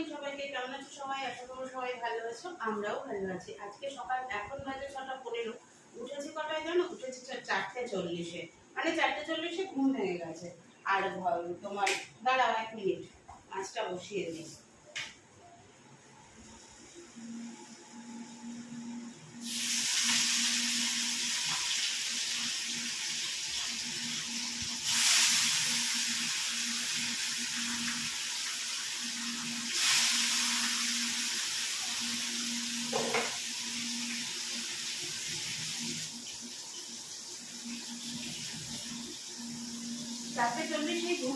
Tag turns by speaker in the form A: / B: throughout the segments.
A: Morning সবাইকে, কেমন আছো সবাই? আশা করব সবাই ভালো আছো, আমরাও ভালো আছি। আজকে সকাল, এখন বাজে ছটা পনেরো। উঠেছি কটায় জানো? উঠেছি চারটে চল্লিশে। মানে চারটে চল্লিশে ঘুম ভেঙে গেছে। আর তোমার, দাঁড়াও এক মিনিট, মাছটা বসিয়ে দিই চারটে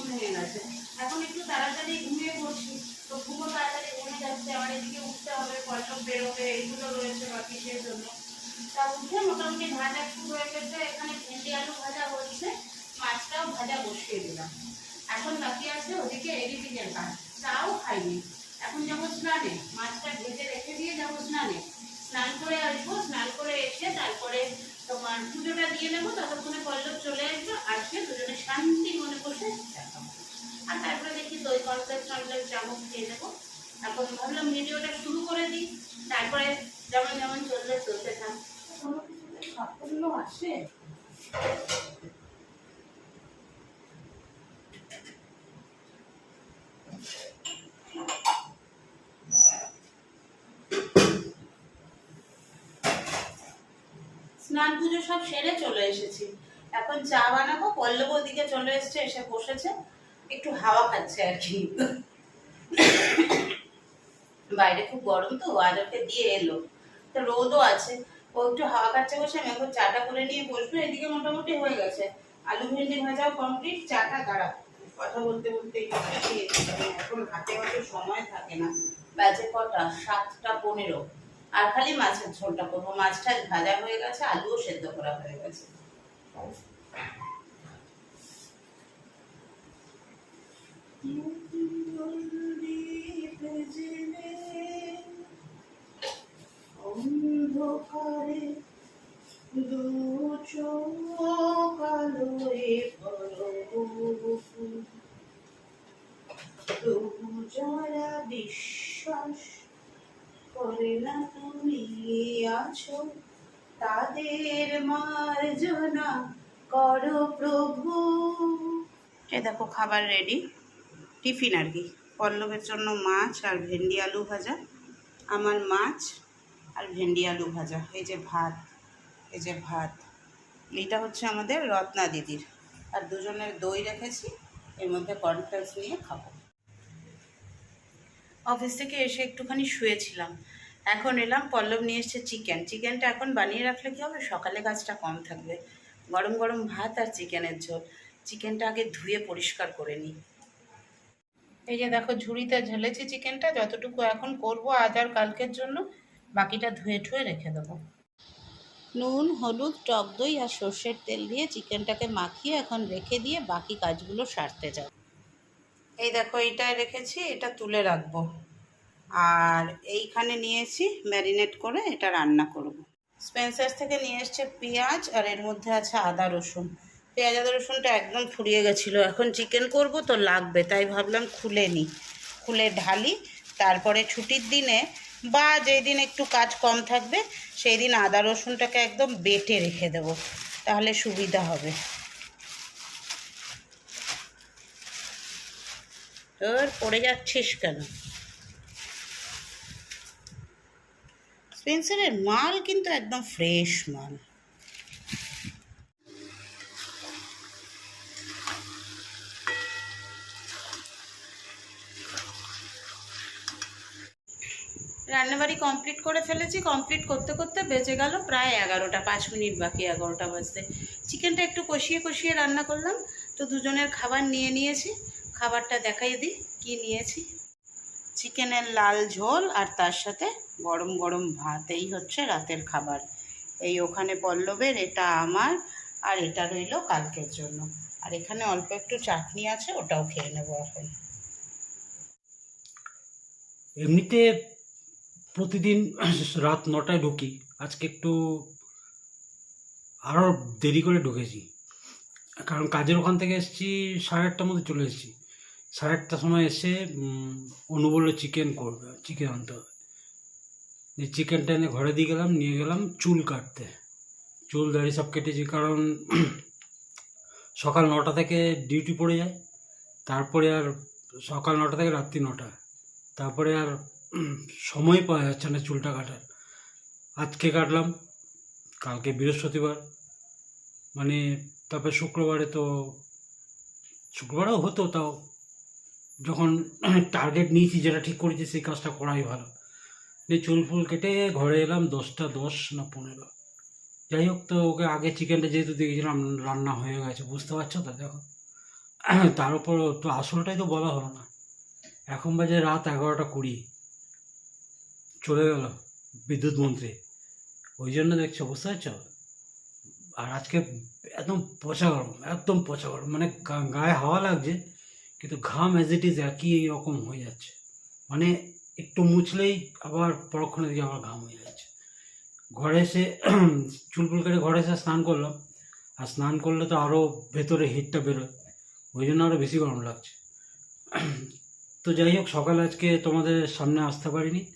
A: ঘুম গেছে। এখন একটু তাড়াতাড়ি ঘুমিয়ে পড়ছি। তো ঘুমো তাড়াতাড়ি ঘুমে যাচ্ছে। আবার এদিকে উঠতে হবে পটক বেরোবে এইগুলো রয়েছে বাকি সেই জন্য। তা উঠে মোটামুটি ভাজা শুরু হয়ে গেছে। এখানে ভেন্ডি আলু ভাজা হচ্ছে মাছটাও ভাজা বসিয়ে দিলাম। এখন বাকি আছে ওদিকে এডিটিংয়ের কাজ। চাও খাইনি। এখন যাব স্নানে। মাছটা ভেজে রেখে দিয়ে যাব স্নানে। স্নান করে আসব। স্নান করে এসে তারপরে তোমার পুজোটা দিয়ে নেব, ততক্ষণে পল্লব চলে আসবে আসবে, দুজনে শান্তি মনে বসে আর তারপরে দেখি দই কলকের টমপ্লেক্স চামচ খেয়ে নেব এখন ভাবলাম ভিডিওটা শুরু করে দিই, তারপরে যেমন যেমন চললে চলতে থাক। কোনো কিছু সাফল্য আসে? স্নান পুজো সব সেরে চলে এসেছি। এখন চা বানাবো, পল্লব ওদিকে চলে এসেছে, এসে বসেছে। একটু হাওয়া খাচ্ছে আর কি। বাইরে খুব গরম তো, আজ ওকে দিয়ে এলো। তো রোদও আছে। ও একটু হাওয়া খাচ্ছে বসে, আমি এখন চাটা করে নিয়ে বসবো। এদিকে মোটামুটি হয়ে গেছে। আলু ভেন্ডি ভাজাও কমপ্লিট, চাটা দাঁড়া কথা বলতে বলতে এখন হাতে হাতে সময় থাকে না। বাজে কটা? সাতটা পনেরো। আর খালি মাছের ঝোলটা করব। মাছটা ভাজা হয়ে গেছে, আলুও সেদ্ধ করা হয়ে গেছে। অন্ধকারে দু বিশ্বাস করে না তুমি আছো। তাদের মার্জনা করো প্রভু। এ দেখো, খাবার রেডি টিফিন আর কি। পল্লবের জন্য মাছ আর ভেন্ডি আলু ভাজা। আমার মাছ আর ভেন্ডি আলু ভাজা। এই যে ভাত, এই যে ভাত। এইটা হচ্ছে আমাদের রত্না দিদির। আর দুজনের দই রেখেছি। এর মধ্যে কর্নফ্লেক্স নিয়ে খাব। অফিস থেকে এসে একটুখানি শুয়েছিলাম। এখন এলাম, পল্লব নিয়ে এসছে চিকেন। চিকেনটা এখন বানিয়ে রাখলে কি হবে? সকালে গাছটা কম থাকবে। গরম গরম ভাত আর চিকেনের ঝোল। চিকেনটা আগে ধুয়ে পরিষ্কার করে নিই। এই যে দেখো, ঝুড়িতে ঝেলেছি চিকেনটা। যতটুকু এখন করব আজ আর কালকের জন্য, বাকিটা ধুয়ে ঠুয়ে রেখে দেবো। নুন, হলুদ, টক দই আর সর্ষের তেল দিয়ে চিকেনটাকে মাখিয়ে এখন রেখে দিয়ে বাকি কাজগুলো সারতে যাব। এই দেখো এইটায় রেখেছি, এটা তুলে রাখব। আর এইখানে নিয়েছি ম্যারিনেট করে এটা রান্না করব। স্পেন্সার্স থেকে নিয়ে এসছে পেঁয়াজ আর এর মধ্যে আছে আদা রসুন। পেঁয়াজ, আদা রসুনটা একদম ফুরিয়ে গেছিল। এখন চিকেন করব তো লাগবে, তাই ভাবলাম খুলে নিই খুলে ঢালি, তারপরে ছুটির দিনে বা যেই দিন একটু কাজ কম থাকবে সেই দিন আদা রসুনটাকে একদম বেটে রেখে দেবো। তাহলে সুবিধা হবে। তোর পড়ে যাচ্ছিস কেন? স্পেন্সারের মাল কিন্তু একদম ফ্রেশ মাল। রান্নাবাড়ি কমপ্লিট করে ফেলেছি। কমপ্লিট করতে করতে বেজে গেল প্রায় এগারোটা, পাঁচ মিনিট বাকি, এগারোটা বাজতে। চিকেনটা একটু কষিয়ে কষিয়ে রান্না করলাম। তো দুজনের খাবার নিয়ে নিয়েছি। খাবারটা দেখাই দিই, কি নিয়েছি? চিকেনের লাল ঝোল আর তার সাথে গরম গরম ভাত, এই হচ্ছে রাতের খাবার। এই ওখানে পল্লবের, এটা আমার আর এটা রইল কালকের জন্য। আর এখানে অল্প একটু চাটনি আছে, ওটাও খেয়ে নেব এখন।
B: এমনিতে প্রতিদিন রাত নটায় ঢুকি, আজকে একটু আরও দেরি করে ঢুকেছি। কারণ কাজের ওখান থেকে এসেছি, সাড়ে আটটার মধ্যে চলে এসেছি। সাড়ে আটটার সময় এসে অনু বলল চিকেন করবে চিকেন আনতে হবে। যে চিকেনটা এনে ঘরে দিয়ে গেলাম, নিয়ে গেলাম চুল কাটতে। চুল দাড়ি সব কেটেছি, কারণ সকাল নটা থেকে ডিউটি পড়ে যায়। তারপরে আর সকাল নটা থেকে রাত্রি নটা। তারপরে আর সময় পাওয়া যাচ্ছে না চুলটা কাটার। আজকে কাটলাম, কালকে বৃহস্পতিবার। মানে তারপরে শুক্রবারে তো, শুক্রবারেও হতো, তাও যখন টার্গেট নিয়েছি, যেটা ঠিক করেছি, সেই কাজটা করাই ভালো। দিয়ে চুল ফুল কেটে ঘরে এলাম দশটা দশ না পনেরো। যাই হোক, তো ওকে আগে চিকেনটা যেহেতু দেখেছিলাম রান্না হয়ে গেছে, বুঝতে পারছ তো? দেখো। তার উপর তো আসলটাই তো বলা হলো না। এখন বাজে রাত এগারোটা কুড়ি। চলে গেল বিদ্যুৎ মন্ত্রী। ওই জন্য দেখছ, বুঝতে পারছ? আর আজকে একদম পচা গরম, একদম পচা গরম মানে গায়ে হাওয়া লাগছে। কিন্তু ঘাম অ্যাজ ইট ইজ একই রকম হয়ে যাচ্ছে। মানে একটু মুছলেই আবার পরক্ষণে দিকে আবার ঘাম হয়ে যাচ্ছে। ঘরে এসে চুল ফুল কেটে ঘরে এসে স্নান করলাম। আর স্নান করলে তো আরও ভেতরে হিটটা বেরোয়। ওই জন্য আরও বেশি গরম লাগছে। তো যাই হোক, সকাল আজকে তোমাদের সামনে আসতে পারিনি।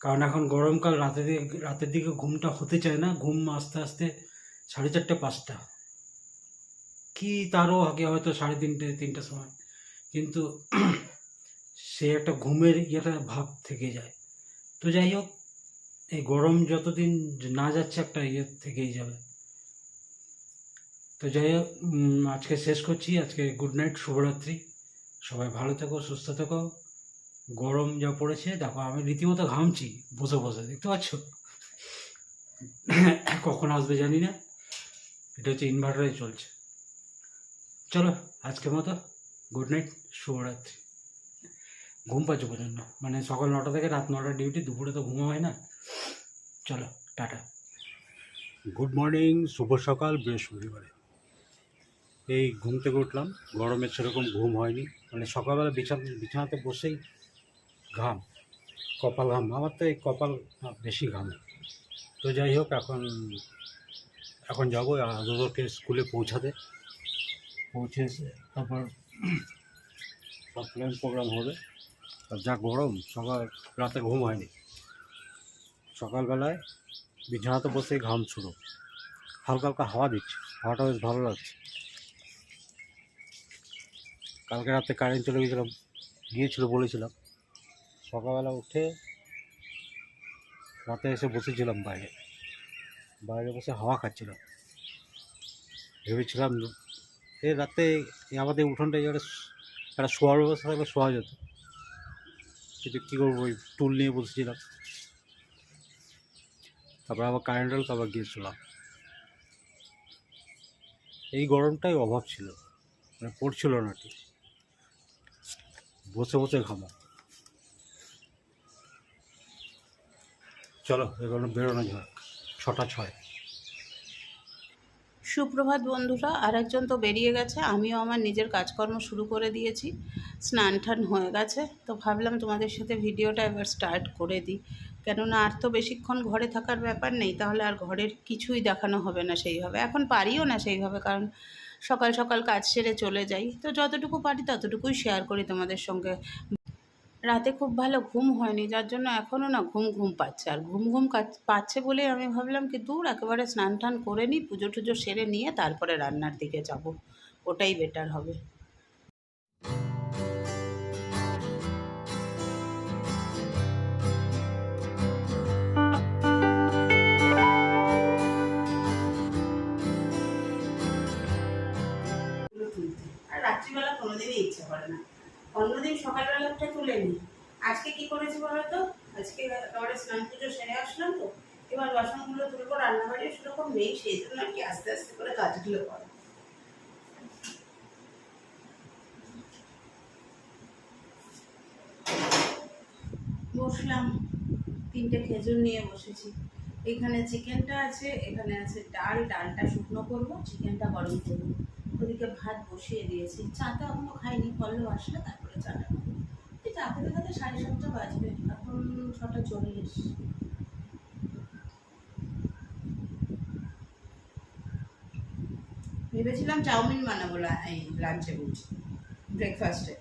B: কারণ এখন গরমকাল রাতের দিকে রাতের দিকে ঘুমটা হতে চায় না। ঘুম আস্তে আস্তে সাড়ে চারটে, পাঁচটা। কি তারও আগে হয়তো সাড়ে তিনটে, তিনটের সময় কিন্তু সে একটা ঘুমের ইয়েটা ভাব থেকে যায়। তো যাই হোক, এই গরম যতদিন না যাচ্ছে একটা ইয়ে থেকেই যাবে। তো যাই হোক আজকে শেষ করছি। আজকে গুড নাইট শুভরাত্রি। সবাই ভালো থেকো, সুস্থ থেকো। গরম যা পড়েছে, দেখো আমি রীতিমতো ঘামছি, বসে বসে, দেখতে পাচ্ছ? কখন আসবে জানি না। এটা হচ্ছে ইনভার্টারে চলছে। চলো, আজকের মতো। গুড নাইট শুভরাত্রি ঘুম পাচ্ছে প্রচণ্ড মানে সকাল নটা থেকে রাত নটা ডিউটি দুপুরে তো ঘুম হয় না। চলো টাটা। গুড মর্নিং শুভ সকাল বৃহস্পতিবারে। এই ঘুম থেকে উঠলাম গরমে সেরকম ঘুম হয়নি। মানে সকালবেলা বিছানা বিছানাতে বসেই ঘাম কপাল ঘাম। আমার তো এই কপাল বেশি ঘাম। তো যাই হোক এখন এখন যাব আদরকে স্কুলে পৌঁছাতে। পৌঁছে এসে তারপর সব প্ল্যান প্রোগ্রাম হবে। আর যা গরম সকাল রাতে ঘুম হয়নি। সকালবেলায় বিছানাতে বসেই ঘাম শুরু হালকা হালকা হাওয়া দিচ্ছে। হাওয়াটা বেশ ভালো লাগছে। কালকে রাতে কারেন্ট চলে গেছিলাম গিয়েছিল বলেছিলাম। সকালবেলা উঠে রাতে এসে বসেছিলাম বাইরে। বাইরে বসে হাওয়া খাচ্ছিলাম। ভেবেছিলাম এ রাতে এই আমাদের উঠোনটা এবারে একটা শোয়ার ব্যবস্থা থাকলে শোয়া যেত। কিন্তু কী করব, ওই টুল নিয়ে বসেছিলাম। তারপর আবার কারেন্ট এলো তারপর গিয়েছিলাম। এই গরমটাই অভাব ছিল মানে পড়ছিল না ঠিক। বসে বসে ঘামো। চলো এগুলো বেরোনো যাক। ছটা ছয়।
A: সুপ্রভাত বন্ধুরা আর একজন তো বেরিয়ে গেছে। আমিও আমার নিজের কাজকর্ম শুরু করে দিয়েছি। স্নান টান হয়ে গেছে। তো ভাবলাম তোমাদের সাথে ভিডিওটা এবার স্টার্ট করে দিই। কেননা আর তো বেশিক্ষণ ঘরে থাকার ব্যাপার নেই, তাহলে আর ঘরের কিছুই দেখানো হবে না সেইভাবে। এখন পারিও না সেইভাবে, কারণ সকাল সকাল কাজ সেরে চলে যাই। তো যতটুকু পারি ততটুকুই শেয়ার করি তোমাদের সঙ্গে। রাতে খুব ভালো ঘুম হয়নি, যার জন্য এখনও না ঘুম ঘুম পাচ্ছে। আর ঘুম ঘুম পাচ্ছে বলে আমি ভাবলাম কি দূর, একেবারে স্নান টান করে নিই, পুজো টুজো সেরে নিয়ে তারপরে রান্নার দিকে যাব। ওটাই বেটার হবে। রাত্রিবেলা কোনোদিনই ইচ্ছে করে না। অন্যদিন সকালবেলাটা তুলে নিই। আজকে কি করেছি বলো তো? আজকে একেবারে স্নান পুজো সেরে আসলাম তো। এবার বাসনগুলো তুলবো রান্নাবাড়ি সেরকম নেই, সেই জন্য আর কি আস্তে আস্তে করে কাজগুলো করে বসলাম, তিনটে খেজুর নিয়ে বসেছি। এখানে চিকেনটা আছে, এখানে আছে ডাল, ডালটা শুকনো করব, চিকেনটা গরম করব। ওদিকে ভাত বসিয়ে দিয়েছি। চাটা এখনও খাইনি, পল্লব আসলে তারপরে চাটা এই চা খেতে খেতে সাড়ে সাতটা বাজবে, এখন ছটা চল্লিশ। ভেবেছিলাম চাউমিন বানাবো এই লাঞ্চে বলছি ব্রেকফাস্টে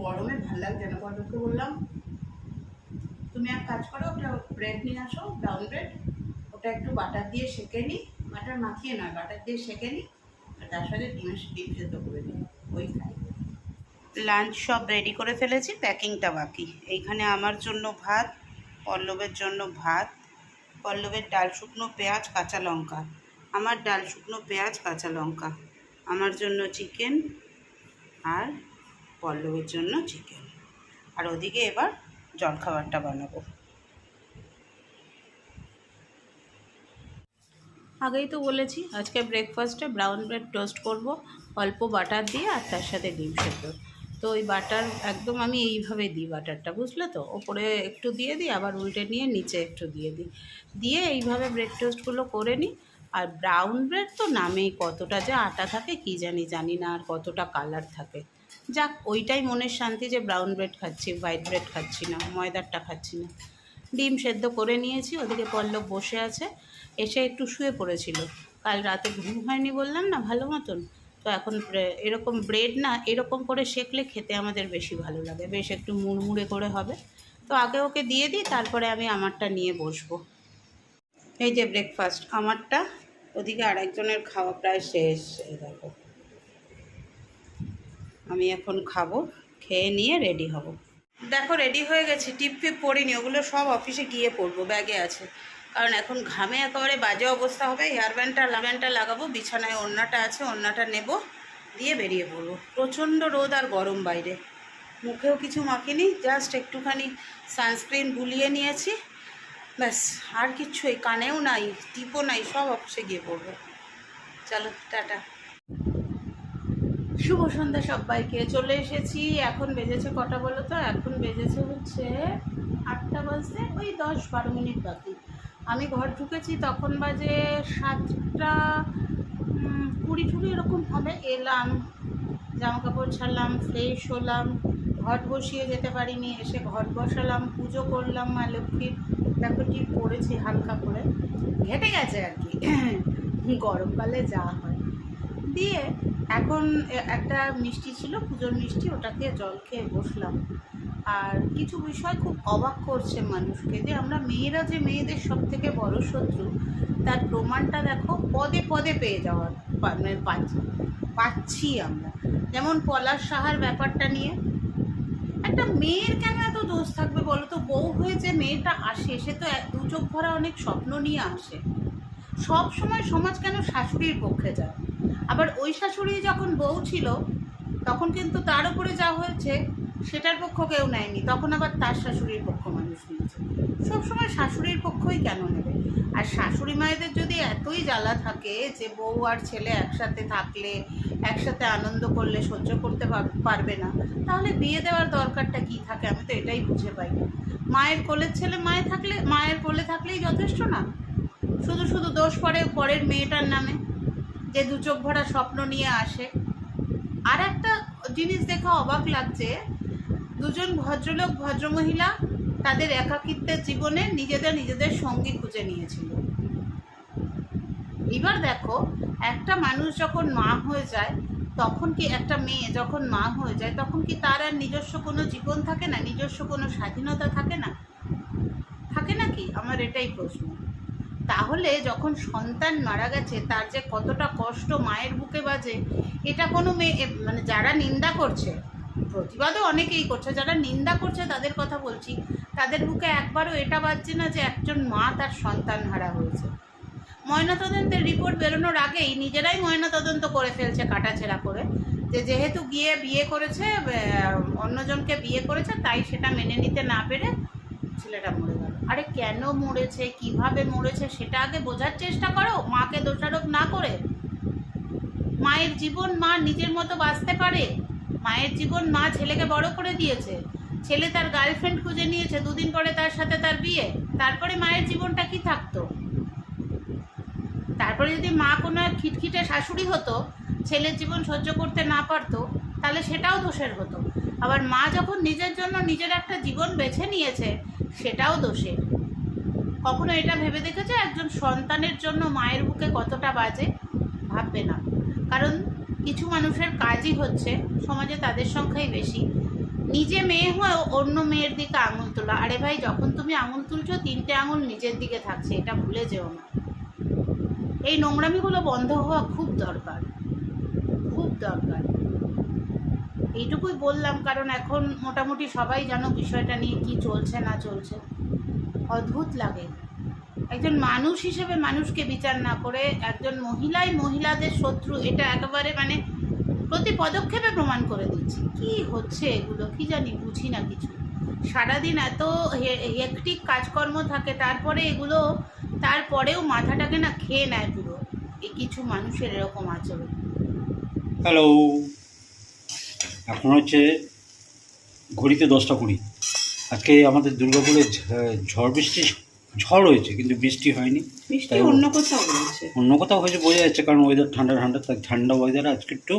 A: গরমে ভালো লাগছে না, কতকে বললাম, তুমি এক কাজ করো ওটা ব্রেড নিয়ে আসো ব্রাউন ব্রেড ওটা একটু বাটার দিয়ে সেঁকে নিই বাটার মাখিয়ে নয় বাটার দিয়ে সেঁকে নিই তার সাথে ডিমের ডিম সেদ্ধ করে দিই ওই খাই লাঞ্চ সব রেডি করে ফেলেছি, প্যাকিংটা বাকি। এইখানে আমার জন্য ভাত, পল্লবের জন্য ভাত, পল্লবের ডাল শুকনো পেঁয়াজ, কাঁচা লঙ্কা। আমার ডাল শুকনো পেঁয়াজ, কাঁচা লঙ্কা। আমার জন্য চিকেন আর পল্লবের জন্য চিকেন আর ওদিকে এবার জলখাবারটা বানাবো। আগেই তো বলেছি, আজকে ব্রেকফাস্টে ব্রাউন ব্রেড টোস্ট করব, অল্প বাটার দিয়ে আর তার সাথে ডিম সেদ্ধ। তো ওই বাটার একদম আমি এইভাবে দিই বাটারটা বুঝলে তো? ওপরে একটু দিয়ে দিই, আবার উল্টে নিয়ে নিচে একটু দিয়ে দিই। দিয়ে এইভাবে ব্রেড টোস্টগুলো করে নিই, আর ব্রাউন ব্রেড তো নামেই কতটা যে আটা থাকে কি জানি জানি না আর কতটা কালার থাকে। যাক, ওইটাই মনের শান্তি যে ব্রাউন ব্রেড খাচ্ছি হোয়াইট ব্রেড খাচ্ছি না, ময়দারটা খাচ্ছি না। ডিম সেদ্ধ করে নিয়েছি, ওদিকে পল্লব বসে আছে। এসে একটু শুয়ে পড়েছিল। কাল রাতে ঘুম হয়নি বললাম, না, ভালো মতন। তো এখন এরকম ব্রেড না, এরকম করে সেকলে খেতে আমাদের বেশি ভালো লাগে। বেশ একটু মুড়মুড়ে করে হবে। তো আগে ওকে দিয়ে দিই, তারপরে আমি আমারটা নিয়ে বসবো। এই যে ব্রেকফাস্ট আমারটা ওদিকে আরেকজনের খাওয়া প্রায় শেষ দেখো। আমি এখন খাব, খেয়ে নিয়ে রেডি হব। দেখো রেডি হয়ে গেছি টিপ ফিপ পড়িনি, ওগুলো সব অফিসে গিয়ে পড়ব ব্যাগে আছে। কারণ এখন ঘামে একেবারে বাজে অবস্থা হবে হেয়ার ব্যান্ডটা ব্যান্ডটা লাগাবো, বিছানায় ওড়নাটা আছে, ওড়নাটা নেব, দিয়ে বেরিয়ে পড়ব। প্রচণ্ড রোদ আর গরম বাইরে। মুখেও কিছু মাখিনি জাস্ট একটুখানি সানস্ক্রিন বুলিয়ে নিয়েছি। ব্যাস, আর কিচ্ছু এই কানেও নাই, টিপও নাই, সব অফিসে গিয়ে পড়ব। চলো, টাটা। শুভ সন্ধ্যা সবাইকে, চলে এসেছি, এখন বেজেছে কটা বলো তো? এখন বেজেছে হচ্ছে আটটা বাজতে, ওই দশ বারো মিনিট বাকি। আমি ঘর ঢুকেছি, তখন বাজে সাতটা কুড়ি টুড়ি এরকম হবে এলাম জামা কাপড় ছাড়লাম ফ্রেশ হলাম ঘট বসিয়ে যেতে পারিনি, এসে ঘট বসালাম, পুজো করলাম, মা লক্ষ্মীর দেখো পড়েছি হালকা করে, ঘেটে গেছে আর কি, গরমকালে যা হয়। দিয়ে এখন একটা মিষ্টি ছিল, পুজোর মিষ্টি ওটাকে জল খেয়ে বসলাম। আর কিছু বিষয় খুব অবাক করছে মানুষকে যে আমরা মেয়েরা যে মেয়েদের সব থেকে বড় শত্রু, তার প্রমাণটা দেখো পদে পদে পেয়ে যাওয়ার মানে পাচ্ছি পাচ্ছি আমরা। যেমন পলাশ সাহার ব্যাপারটা নিয়ে, একটা মেয়ের কেন এত দোষ থাকবে বলো তো? বউ হয়ে যে মেয়েটা আসে, সে তো এক- দু চোখ ভরা অনেক স্বপ্ন নিয়ে আসে। সব সময় সমাজ কেন শাশুড়ির পক্ষে যায়? আবার ওই শাশুড়ি যখন বউ ছিল, তখন কিন্তু তার উপরে যা হয়েছে সেটার পক্ষ কেউ নেয়নি। তখন আবার তার শাশুড়ির পক্ষ মানুষ নিয়েছে। সবসময় শাশুড়ির পক্ষই কেন নেবে? আর শাশুড়ি মায়েদের যদি এতই জ্বালা থাকে যে বউ আর ছেলে একসাথে থাকলে, একসাথে আনন্দ করলে, সহ্য করতে পার- পারবে না, তাহলে বিয়ে দেওয়ার দরকারটা কি থাকে? আমি তো এটাই বুঝে পাই মায়ের কোলের ছেলে মায়ে থাকলে, মায়ের কোলে থাকলেই যথেষ্ট না? শুধু শুধু দোষ পড়ে পরের মেয়েটার নামে, যে দু চোখ ভরা স্বপ্ন নিয়ে আসে। আর একটা জিনিস দেখা অবাক লাগছে দুজন ভদ্রলোক, ভদ্রমহিলা তাদের একাকিত্বের জীবনে নিজেদের নিজেদের সঙ্গী খুঁজে নিয়েছিল। এবার দেখো, একটা মানুষ যখন মা হয়ে যায়, তখন কি একটা মেয়ে যখন মা হয়ে যায়, তখন কি তার আর নিজস্ব কোনো জীবন থাকে না? নিজস্ব কোনো স্বাধীনতা থাকে না? থাকে নাকি আমার এটাই প্রশ্ন। তাহলে যখন সন্তান মারা গেছে, তার যে কতটা কষ্ট মায়ের বুকে বাজে, এটা কোনো মেয়ে মানে যারা নিন্দা করছে প্রতিবাদও অনেকেই করছে, যারা নিন্দা করছে তাদের কথা বলছি। তাদের বুকে একবারও এটা বাজছে না যে একজন মা তার সন্তান হারা হয়েছে। ময়নাতদন্তের রিপোর্ট বেরোনোর আগেই নিজেরাই ময়নাতদন্ত করে ফেলছে কাটাছেড়া করে। যে যেহেতু গিয়ে বিয়ে করেছে অন্যজনকে বিয়ে করেছে, তাই সেটা মেনে নিতে না পেরে ছেলেটা মরে গেল। আরে কেন মরেছে, কীভাবে মরেছে সেটা আগে বোঝার চেষ্টা করো, মাকে দোষারোপ না করে। মায়ের জীবন মা নিজের মতো বাঁচতে পারে। মায়ের জীবন মা ছেলেকে বড় করে দিয়েছে। ছেলে তার গার্লফ্রেন্ড খুঁজে নিয়েছে, দুদিন পরে তার সাথে তার বিয়ে। তারপরে মায়ের জীবনটা কি থাকতো? তারপরে যদি মা কোনো এক খিটখিটে শাশুড়ি হতো, ছেলের জীবন সহ্য করতে না পারতো, তাহলে সেটাও দোষের হতো। আবার মা যখন নিজের জন্য নিজের একটা জীবন বেছে নিয়েছে, সেটাও দোষের। কখনো এটা ভেবে দেখেছে? একজন সন্তানের জন্য মায়ের বুকে কতটা বাজে? ভাববে না। কারণ কিছু মানুষের কাজই হচ্ছে সমাজে তাদের সংখ্যাই বেশি। নিজে মেয়ে হয়ে অন্য মেয়ের দিকে আঙুল তোলা। আরে ভাই, যখন তুমি আঙুল তুলছো, তিনটে আঙুল নিজের দিকে থাকছে, এটা ভুলে যেও না। এই নোংরামিগুলো বন্ধ হওয়া খুব দরকার। খুব দরকার। এইটুকুই বললাম, কারণ এখন মোটামুটি সবাই জানো বিষয়টা নিয়ে কি চলছে না চলছে। অদ্ভুত লাগে। একজন মানুষ হিসেবে মানুষকে বিচার না করে একজন মহিলাই মহিলাদের শত্রু, এটা একেবারে মানে প্রতি পদক্ষেপে প্রমাণ করে দিচ্ছে। কি হচ্ছে এগুলো? কি জানি, বুঝি না কিছু। সারাদিন এত হেকটিক কাজকর্ম থাকে, তারপরে এগুলো, তারপরেও মাথাটাকে না খেয়ে নেয় পুরো। এই কিছু মানুষের এরকম আচরণ।
B: হ্যালো এখন হচ্ছে ঘড়িতে দশটা কুড়ি। আজকে আমাদের দুর্গাপুরে ঝড় বৃষ্টি ঝড় হয়েছে কিন্তু বৃষ্টি হয়নি। তাই
A: অন্য কোথাও
B: অন্য কোথাও হয়েছে বোঝা যাচ্ছে কারণ ওয়েদার ঠান্ডা ঠান্ডা তাই ঠান্ডা ওয়েদার আজকে একটু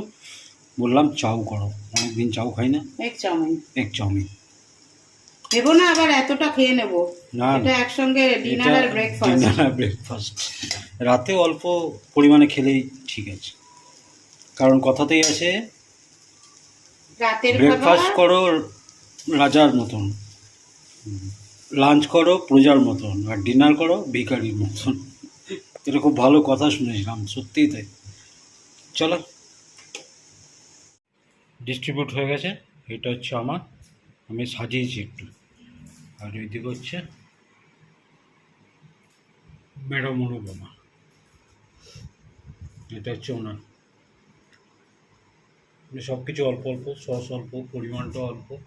B: বললাম চাউ করো। অনেকদিন চাউ খাই না।
A: এক চাউমিন।
B: এক চাউমিন।
A: নেব না আবার এতটা খেয়ে নেব।
B: না
A: এটা একসঙ্গে ডিনার আর ব্রেকফাস্ট
B: ডিনার আর ব্রেকফাস্ট রাতে অল্প পরিমাণে খেলেই ঠিক আছে। কারণ কথাতেই আছে
A: রাতের
B: ব্রেকফাস্ট করো রাজার মতন। লাঞ্চ করো প্রজার মতন, আর ডিনার করো, ভিখারির মতন। এটা খুব ভালো কথা শুনেছিলাম, সত্যিই তাই। চলো। ডিস্ট্রিবিউট হয়ে গেছে, এটা হচ্ছে আমার, আমি সাজিয়েছি একটু। আর ওইদিকে হচ্ছে ম্যাডাম অনুপমা। এটা হচ্ছে ওনার। মানে সব কিছু অল্প অল্প সস অল্প পরিমাণটা অল্প।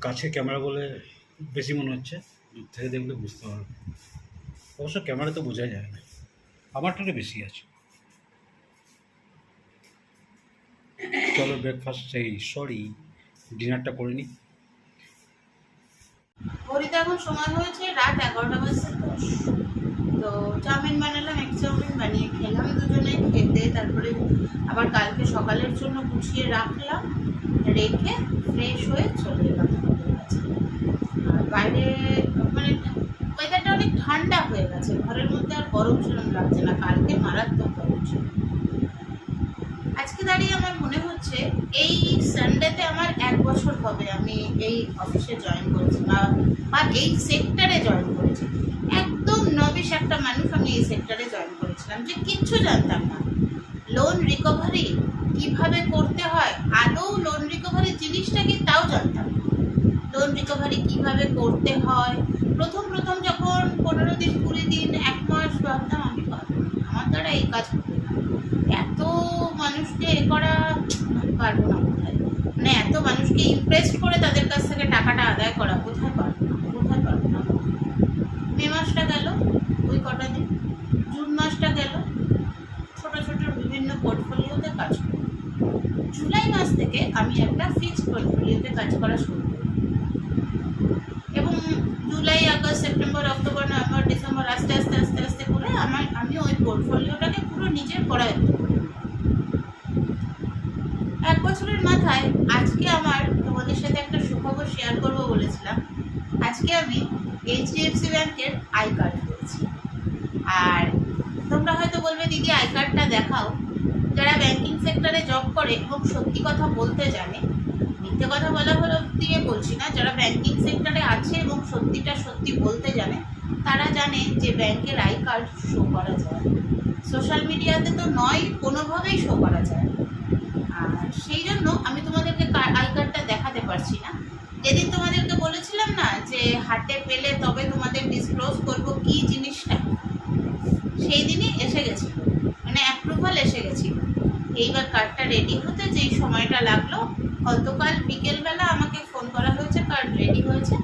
B: কাছে ক্যামেরা বলে বেশি মনে হচ্ছে। দূর থেকে দেখলে বুঝতে পারবে। অবশ্য ক্যামেরা তো বোঝা যায় না। আমারটা বেশি আছে। চলো ব্রেকফাস্ট সেই সরি ডিনারটা করে নিই
A: ঘড়িতে এখন সময় হয়েছে রাত এগারোটা বাজছে তো চাউমিন বানালাম এক চাউমিন বানিয়ে খেলাম দুজনে খেতে তারপরে আবার কালকে সকালের জন্য গুছিয়ে রাখলাম রেখে ফ্রেশ হয়ে চলে এলাম। আর বাইরে ঠান্ডা হয়ে গেছে। ঘরের মধ্যে আর গরম সেরকম লাগছে না। কালকে মারাত্মক গরম ছিল। আজকে দাঁড়িয়ে আমার মনে হচ্ছে, এই সানডেতে আমার এক বছর হবে আমি এই অফিসে জয়েন করেছি বা বা এই সেক্টরে জয়েন করেছি। একদম নবিশ একটা মানুষ আমি এই সেক্টরে জয়েন করেছিলাম যে কিচ্ছু জানতাম না। লোন রিকভারি কীভাবে করতে হয়? আদৌ লোন রিকভারি জিনিসটা কি তাও জানতাম লোন রিকভারি কীভাবে করতে হয়? প্রথম প্রথম যখন পনেরো দিন, কুড়ি দিন, এক মাস ভাবতাম আমি পারব আমার দ্বারা এই কাজ এত মানুষকে এ করা আমি পারব না কোথায়? মানে এত মানুষকে ইমপ্রেস করে তাদের কাছ থেকে টাকাটা আদায় করা কোথায় পারব না? কোথায় পারব না? মে মাসটা গেল, ওই কটা দিন। জুন মাসটা গেল, ছোট ছোট বিভিন্ন পোর্টফোলিওতে কাজ করি। জুলাই মাস থেকে আমি একটা ফিক্সড পোর্টফোলিওতে কাজ করা শুরু July, August, September, October, November, December, আস্তে আস্তে আস্তে আস্তে করে আমার আমি ওই পোর্টফোলিওটাকে পুরো নিজের করায়ত্ত করে নিলাম। এক বছরের মাথায় আজকে আমার তোমাদের সাথে একটা সুখবর শেয়ার করব বলেছিলাম। আজকে আমি এইচডিএফসি ব্যাংকের আই কার্ড পেয়েছি। আর তোমরা হয়তো বলবে, দিদি আই কার্ডটা দেখাও। যারা ব্যাংকিং সেক্টরে জব করে এবং সত্যি কথা বলতে জানে মিথ্যে কথা বলা হলো দিয়ে বলছি না। যারা ব্যাংকিং সেক্টরে আছে এবং সত্যিটা সত্যি বলতে জানে, তারা জানে যে ব্যাংকের আই কার্ড শো করা যায়। সোশ্যাল মিডিয়াতে তো নয়, কোনোভাবেই শো করা যায়। আর সেই জন্য আমি তোমাদেরকে আই কার্ডটা দেখাতে পারছি না। যেদিন তোমাদেরকে বলেছিলাম না যে হাতে পেলে তবে তোমাদের ডিসক্লোজ করব কি জিনিসটা, সেই দিনই এসে গেছিল। মানে অ্যাপ্রুভাল এসে গেছিল। এইবার কার্ডটা রেডি হতে যেই সময়টা লাগল গতকাল বিকেলবেলা আমাকে ফোন করা হয়েছে, কার্ড রেডি হয়েছে।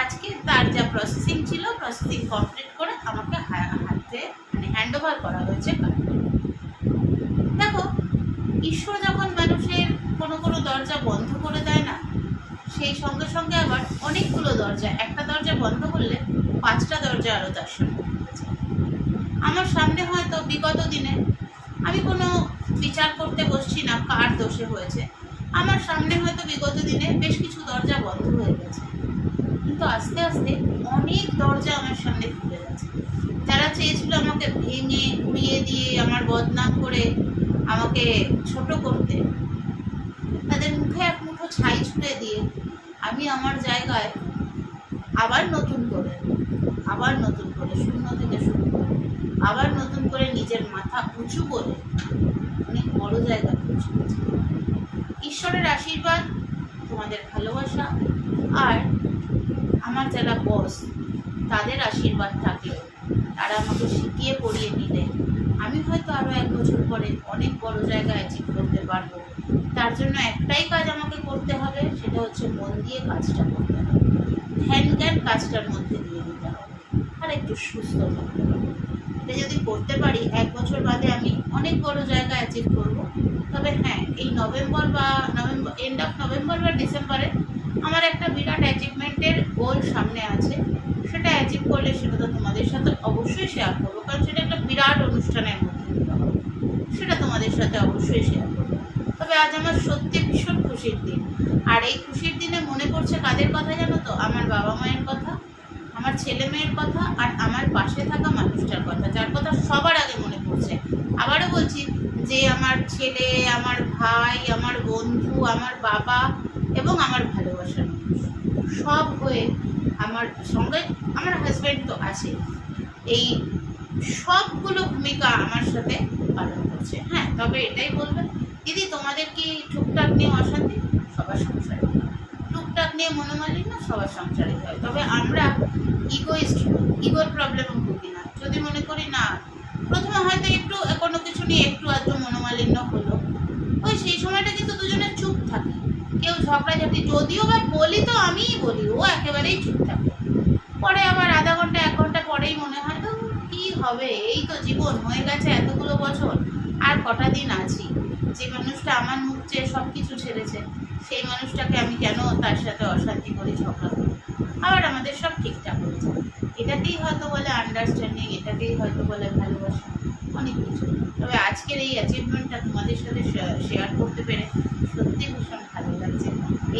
A: আজকে তার যা প্রসেসিং ছিল প্রসেসিং কমপ্লিট করে আমাকে হাতে মানে হ্যান্ড ওভার করা হয়েছে দেখো, ঈশ্বর যখন মানুষের কোনো কোনো দরজা বন্ধ করে দেয় না, সেই সঙ্গে সঙ্গে আবার অনেকগুলো দরজা, একটা দরজা বন্ধ করলে পাঁচটা দরজা আরও তার সঙ্গে আমার সামনে হয়তো বিগত দিনে আমি কোনো বিচার করতে বসছি না, কার দোষে হয়েছে। আমার সামনে হয়তো বিগত দিনে বেশ কিছু দরজা বন্ধ হয়ে গেছে। কিন্তু আস্তে আস্তে অনেক দরজা আমার সামনে খুলে গেছে। যারা চেয়েছিল আমাকে ভেঙে উড়িয়ে দিয়ে আমার বদনাম করে আমাকে ছোট করতে, তাদের মুখে এক মুঠো ছাই ছুঁড়ে দিয়ে আমি আমার জায়গায় আবার নতুন করে, আবার নতুন করে শূন্য থেকে শুরু করে আবার নতুন করে নিজের মাথা উঁচু করে অনেক বড় জায়গা পৌঁছেছি ঈশ্বরের আশীর্বাদ, তোমাদের ভালোবাসা আর আমার যারা বস তাদের আশীর্বাদ থাকলে তারা আমাকে শিখিয়ে পড়িয়ে নিলে। আমি হয়তো আরও এক বছর পরে অনেক বড় জায়গায় অ্যাচিভ করতে পারব। তার জন্য একটাই কাজ আমাকে করতে হবে, সেটা হচ্ছে মন দিয়ে কাজটা করতে হবে। ধ্যান জ্ঞান কাজটার মধ্যে দিয়ে দিতে হবে। আর একটু সুস্থ থাকতে হবে। এটা যদি করতে পারি, এক বছর বাদে আমি অনেক বড় জায়গা অ্যাচিভ করব। তবে হ্যাঁ এই নভেম্বর বা নভেম্বর এন্ড অফ নভেম্বর বা ডিসেম্বরে আমার একটা বিরাট অ্যাচিভমেন্টের গোল সামনে আছে। সেটা অ্যাচিভ করলে সেটা তো তোমাদের সাথে অবশ্যই শেয়ার করব, কারণ সেটা একটা বিরাট অনুষ্ঠানের মধ্যে সেটা তোমাদের সাথে অবশ্যই শেয়ার করব। তবে আজ আমার সত্যি ভীষণ খুশির দিন। আর এই খুশির দিনে মনে পড়ছে কাদের কথা জানো তো? আমার বাবা মায়ের কথা। আমার ছেলে মেয়ের কথা আর আমার পাশে থাকা মানুষটার কথা, যার কথা সবার আগে মনে পড়ছে। আবারও বলছি যে আমার ছেলে, আমার ভাই, আমার বন্ধু, আমার বাবা এবং আমার ভালোবাসার মানুষ। সব হয়ে আমার সঙ্গে আমার হাজব্যান্ড তো আছে। এই সবগুলো ভূমিকা আমার সাথে পালন করছে। হ্যাঁ তবে এটাই বলবেন, দিদি তোমাদের কি টুকটাক নিয়ে অশান্তি? সবার সংসারে। টুকটাক নিয়ে মনোমালিন্য, সবার সংসারে হয়। তবে আমরা ইগোইস্ট ইগোর প্রবলেম ভুগি না যদি মনে করি না, প্রথমে হয়তো একটু, কোনো কিছু নিয়ে একটু আধটু মনোমালিন্য হলো। ওই সেই সময়টা কিন্তু দুজনে চুপ থাকি। কেউ ঝগড়াঝাটি, যদিও বা বলি তো আমিই বলি, ও একেবারেই চুপ থাকে। পরে আবার আধা ঘণ্টা, এক ঘণ্টা পরেই মনে হয় তো কি হবে? এই তো জীবন, হয়ে গেছে এতগুলো বছর, আর কটা দিন আছি? যে মানুষটা আমার মুখ চেয়ে সব কিছু ছেড়েছে, সেই মানুষটাকে আমি কেন তার সাথে অশান্তি করে ঝগড়া আবার আমাদের সব ঠিকঠাক হয়েছে। এটাতেই হয়তো বলে আন্ডারস্ট্যান্ডিং এটাতেই হয়তো বলে ভালোবাসা, অনেক কিছু। তবে আজকের এই অ্যাচিভমেন্টটা তোমাদের সাথে শেয়ার করতে পেরে সত্যি ভীষণ ভালো লাগছে।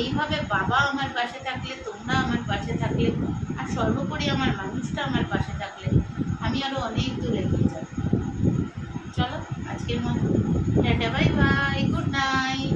A: এইভাবে বাবা আমার পাশে থাকলে, তোমরা আমার পাশে থাকলে, আর সর্বোপরি আমার মানুষটা আমার পাশে থাকলে, আমি আরও অনেক দূর এগিয়ে যাব। চলো, আজকের মতো। Tata bye bye good night